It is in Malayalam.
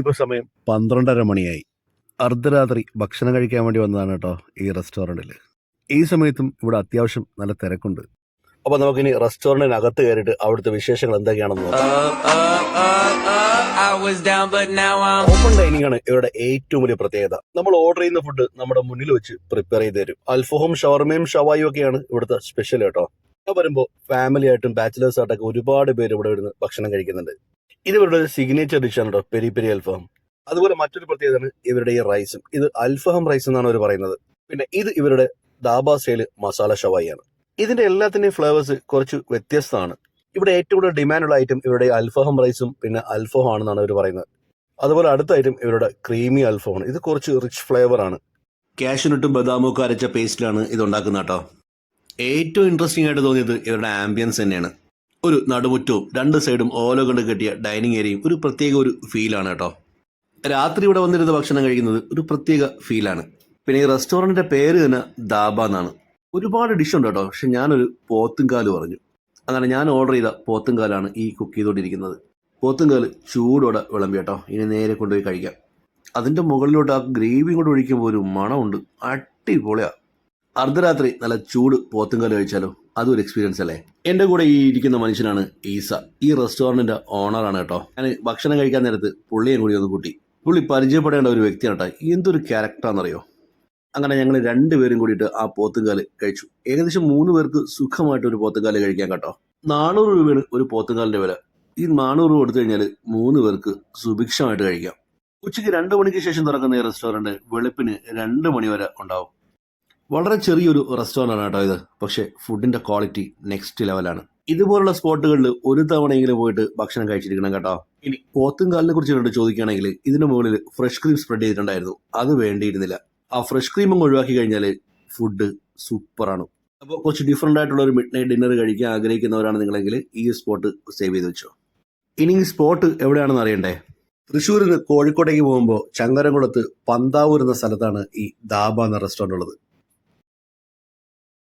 ഇപ്പോൾ സമയം? പന്ത്രണ്ടര മണിയായി. അർദ്ധരാത്രി ഭക്ഷണം കഴിക്കാൻ വേണ്ടി വന്നതാണ് കേട്ടോ ഈ റെസ്റ്റോറന്റിൽ ഈ സമയത്തും ഇവിടെ അത്യാവശ്യം നല്ല തിരക്കുണ്ട്. അപ്പോൾ നമുക്കിനി റെസ്റ്റോറന്റിനകത്ത് കയറിയിട്ട് അവിടുത്തെ വിശേഷങ്ങൾ എന്തൊക്കെയാണെന്ന്. ഓപ്പൺ ഡൈനിങ് ആണ് ഇവരുടെ ഏറ്റവും വലിയ പ്രത്യേകത. നമ്മൾ ഓർഡർ ചെയ്യുന്ന ഫുഡ് നമ്മുടെ മുന്നിൽ വെച്ച് പ്രിപ്പയർ ചെയ്ത് തരും. അൽഫോഹും ഷവർമയും ഷവായും ഒക്കെയാണ് ഇവിടുത്തെ സ്പെഷ്യൽ കേട്ടോ. വരുമ്പോൾ ഫാമിലി ആയിട്ടും ബാച്ചിലേഴ്സ് ആയിട്ടൊക്കെ ഒരുപാട് പേര് ഇവിടെ വരുന്ന ഭക്ഷണം കഴിക്കുന്നുണ്ട്. ഇത് ഇവരുടെ സിഗ്നേച്ചർ ഡിഷാണ് കേട്ടോ പെരി പെരി അൽഫഹം അതുപോലെ മറ്റൊരു പ്രത്യേകതയാണ് ഇവരുടെ ഈ റൈസും ഇത് അൽഫഹം റൈസ് എന്നാണ് അവർ പറയുന്നത്. പിന്നെ ഇത് ഇവരുടെ ദാബ സ്റ്റൈൽ മസാല ഷവായിയാണ് ഇതിന്റെ എല്ലാത്തിന്റെയും ഫ്ലേവേഴ്സ് കുറച്ച് വ്യത്യസ്തമാണ്. ഇവിടെ ഏറ്റവും കൂടുതൽ ഡിമാൻഡുള്ള ഐറ്റം ഇവരുടെ അൽഫഹം റൈസും പിന്നെ അൽഫഹം ആണെന്നാണ് അവർ പറയുന്നത്. അതുപോലെ അടുത്ത ഐറ്റം ഇവരുടെ ക്രീമി അൽഫമാണ് ഇത് കുറച്ച് റിച്ച് ഫ്ലേവർ ആണ്. കാഷ്യൂനട്ടും ബദാമും ഒക്കെ അരച്ച പേസ്റ്റിലാണ് ഇത് ഉണ്ടാക്കുന്നത് കേട്ടോ. ഏറ്റവും ഇൻട്രസ്റ്റിംഗ് ആയിട്ട് തോന്നിയത് ഇവരുടെ ആംബിയൻസ് തന്നെയാണ്. ഒരു നടുമുറ്റവും രണ്ട് സൈഡും ഓല കൊണ്ട് കെട്ടിയ ഡൈനിങ് ഏരിയയും ഒരു പ്രത്യേക ഒരു ഫീലാണ് കേട്ടോ. രാത്രി ഇവിടെ വന്നിരുന്ന് ഭക്ഷണം കഴിക്കുന്നത് ഒരു പ്രത്യേക ഫീലാണ് പിന്നെ ഈ റെസ്റ്റോറന്റിന്റെ പേര് തന്നെ ദാബ എന്നാണ്. ഒരുപാട് ഡിഷ് ഉണ്ട് കേട്ടോ പക്ഷെ ഞാനൊരു പോത്തുംകാൽ പറഞ്ഞു. അങ്ങനെ ഞാൻ ഓർഡർ ചെയ്ത പോത്തുംകാലാണ് ഈ കുക്ക് ചെയ്തുകൊണ്ടിരിക്കുന്നത്. പോത്തുംകാൽ ചൂടോടെ വിളമ്പി കേട്ടോ ഇനി നേരെ കൊണ്ടുപോയി കഴിക്കാം. അതിന്റെ മുകളിലോട്ട് ആ ഗ്രേവിയും കൂടെ ഒഴിക്കുമ്പോൾ ഒരു മണമുണ്ട് അടിപൊളിയാണ് അർദ്ധരാത്രി നല്ല ചൂട് പോത്തുംകാൽ കഴിച്ചാലോ? അതും ഒരു എക്സ്പീരിയൻസ് അല്ലേ? എന്റെ കൂടെ ഈ ഇരിക്കുന്ന മനുഷ്യനാണ് ഈസ. ഈ റെസ്റ്റോറന്റിന്റെ ഓണറാണ് കേട്ടോ. ഞാൻ ഭക്ഷണം കഴിക്കാൻ നേരത്ത് പുള്ളിയെ കൂടി ഒന്ന് കൂട്ടി. പുള്ളി പരിചയപ്പെടേണ്ട ഒരു വ്യക്തിയാണ് കേട്ടോ. എന്തൊരു ക്യാരക്ടറാണെന്നറിയോ അങ്ങനെ ഞങ്ങൾ രണ്ടുപേരും കൂടിയിട്ട് ആ പോത്തുകാൽ കഴിച്ചു. ഏകദേശം മൂന്ന് പേർക്ക് സുഖമായിട്ട് ഒരു പോത്തുകാൽ കഴിക്കാൻ കേട്ടോ. നാനൂറ് രൂപയാണ് ഒരു പോത്തുകാലിന്റെ വില. ഈ നാനൂറ് രൂപ കൊടുത്തു കഴിഞ്ഞാൽ മൂന്ന് പേർക്ക് സുഭിക്ഷമായിട്ട് കഴിക്കാം. ഉച്ചയ്ക്ക് രണ്ട് മണിക്ക് ശേഷം തുറക്കുന്ന ഈ റെസ്റ്റോറന്റ് വെളുപ്പിന് രണ്ട് മണി വരെ ഉണ്ടാവും. വളരെ ചെറിയൊരു റെസ്റ്റോറന്റ് ആണ് കേട്ടോ ഇത്. പക്ഷേ ഫുഡിന്റെ ക്വാളിറ്റി നെക്സ്റ്റ് ലെവലാണ് ഇതുപോലുള്ള സ്പോട്ടുകളിൽ ഒരു തവണയെങ്കിലും പോയിട്ട് ഭക്ഷണം കഴിച്ചിരിക്കണം കേട്ടോ. ഇനി പോത്തുംകാലിനെ കുറിച്ച് ചോദിക്കുകയാണെങ്കിൽ ഇതിന് മുകളിൽ ഫ്രഷ് ക്രീം സ്പ്രെഡ് ചെയ്തിട്ടുണ്ടായിരുന്നു. അത് വേണ്ടിയിരുന്നില്ല. ആ ഫ്രഷ് ക്രീം ഒഴിവാക്കി കഴിഞ്ഞാൽ ഫുഡ് സൂപ്പറാണ് അപ്പോൾ കുറച്ച് ഡിഫറെന്റ് ആയിട്ടുള്ള ഒരു മിഡ് നൈറ്റ് ഡിന്നർ കഴിക്കാൻ ആഗ്രഹിക്കുന്നവരാണ് നിങ്ങളെങ്കിൽ ഈ സ്പോട്ട് സേവ് ചെയ്ത് വെച്ചോ. ഇനി ഈ സ്പോട്ട് എവിടെയാണെന്ന് അറിയണ്ടേ? തൃശ്ശൂരിൽ നിന്ന് കോഴിക്കോട്ടേക്ക് പോകുമ്പോൾ ചങ്ങരംകുളത്ത് പന്താവൂർ എന്ന സ്ഥലത്താണ് ഈ ദാബ എന്ന റെസ്റ്റോറന്റ് ഉള്ളത്.